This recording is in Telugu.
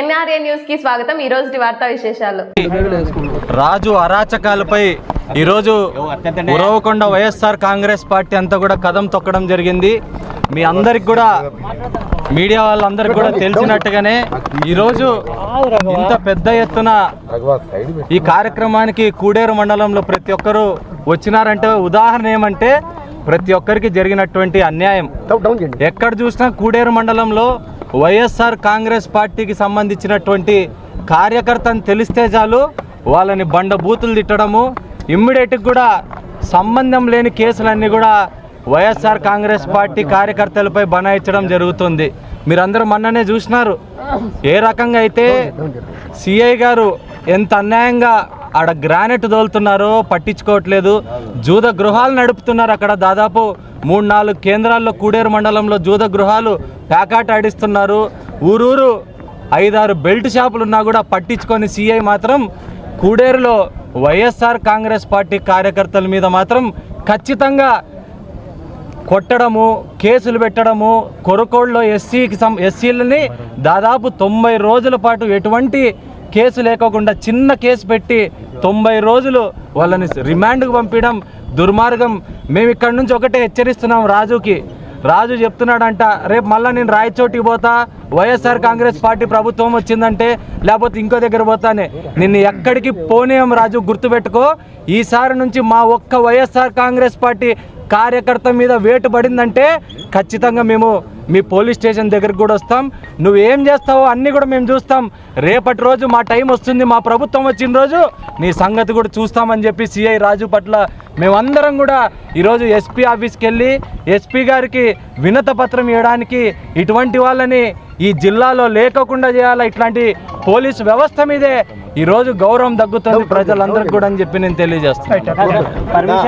ఎన్ఆర్ఏ న్యూస్కి స్వాగతం. ఈ రోజు వార్తా విశేషాలు. రాజు అరాచకాలపై ఈరోజు ఉరవకొండ వైఎస్ఆర్ కాంగ్రెస్ పార్టీ అంతా కూడా కదం తొక్కడం జరిగింది. మీ అందరికి కూడా మీడియా వాళ్ళందరికీ కూడా తెలిసినట్టుగానే ఈరోజు ఇంత పెద్ద ఎత్తున ఈ కార్యక్రమానికి కూడేరు మండలంలో ప్రతి ఒక్కరూ వచ్చినారంటే ఉదాహరణ ఏమంటే ప్రతి ఒక్కరికి జరిగినటువంటి అన్యాయం. ఎక్కడ చూసినా కూడేరు మండలంలో వైఎస్ఆర్ కాంగ్రెస్ పార్టీకి సంబంధించినటువంటి కార్యకర్తని తెలిస్తే చాలు వాళ్ళని బండ బూతులు తిట్టడము ఇమ్మీడియట్గా కూడా సంబంధం లేని కేసులన్నీ కూడా వైఎస్ఆర్ కాంగ్రెస్ పార్టీ కార్యకర్తలపై బనాయించడం జరుగుతుంది. మీరందరూ మొన్ననే చూసినారు. ఏ రకంగా అయితే సిఐ గారు ఎంత అన్యాయంగా ఆడ గ్రానైట్ తోలుతున్నారో పట్టించుకోవట్లేదు. జూద గృహాలు నడుపుతున్నారు అక్కడ దాదాపు మూడు నాలుగు కేంద్రాల్లో కూడేరు మండలంలో జూద గృహాలు ప్యాకాట్ ఆడిస్తున్నారు. ఊరూరు ఐదారు బెల్ట్ షాపులు ఉన్నా కూడా పట్టించుకొని సీఐ మాత్రం కూడేరులో వైఎస్ఆర్ కాంగ్రెస్ పార్టీ కార్యకర్తల మీద మాత్రం ఖచ్చితంగా కొట్టడము కేసులు పెట్టడము కొరకోళ్ళలో ఎస్సీకి సం ఎస్సీలని దాదాపు తొంభై రోజుల పాటు ఎటువంటి కేసు లేకోకుండా చిన్న కేసు పెట్టి తొంభై రోజులు వాళ్ళని రిమాండ్కు పంపించడం దుర్మార్గం. మేము ఇక్కడ నుంచి ఒకటే హెచ్చరిస్తున్నాం రాజుకి. రాజు చెప్తున్నాడంట రేపు మళ్ళీ నేను రాయచోటికి పోతా వైఎస్ఆర్ కాంగ్రెస్ పార్టీ ప్రభుత్వం వచ్చిందంటే లేకపోతే ఇంకో దగ్గర పోతానే నిన్ను ఎక్కడికి పోనీయం రాజు గుర్తుపెట్టుకో. ఈసారి నుంచి మా ఒక్క వైఎస్ఆర్ కాంగ్రెస్ పార్టీ కార్యకర్త మీద వేటు పడిందంటే ఖచ్చితంగా మేము మీ పోలీస్ స్టేషన్ దగ్గరకు కూడా వస్తాం. నువ్వు ఏం చేస్తావో అన్నీ కూడా మేము చూస్తాం. రేపటి రోజు మా టైం వస్తుంది మా ప్రభుత్వం వచ్చిన రోజు నీ సంగతి కూడా చూస్తామని చెప్పి సిఐ రాజు పట్ల మేమందరం కూడా ఈరోజు ఎస్పీ ఆఫీస్కి వెళ్ళి ఎస్పీ గారికి వినత పత్రం ఇవ్వడానికి ఇటువంటి వాళ్ళని ఈ జిల్లాలో లేకోకుండా చేయాలా? ఇట్లాంటి పోలీసు వ్యవస్థ మీదే ఈరోజు గౌరవం తగ్గుతుంది ప్రజలందరికీ కూడా అని చెప్పి నేను తెలియజేస్తాను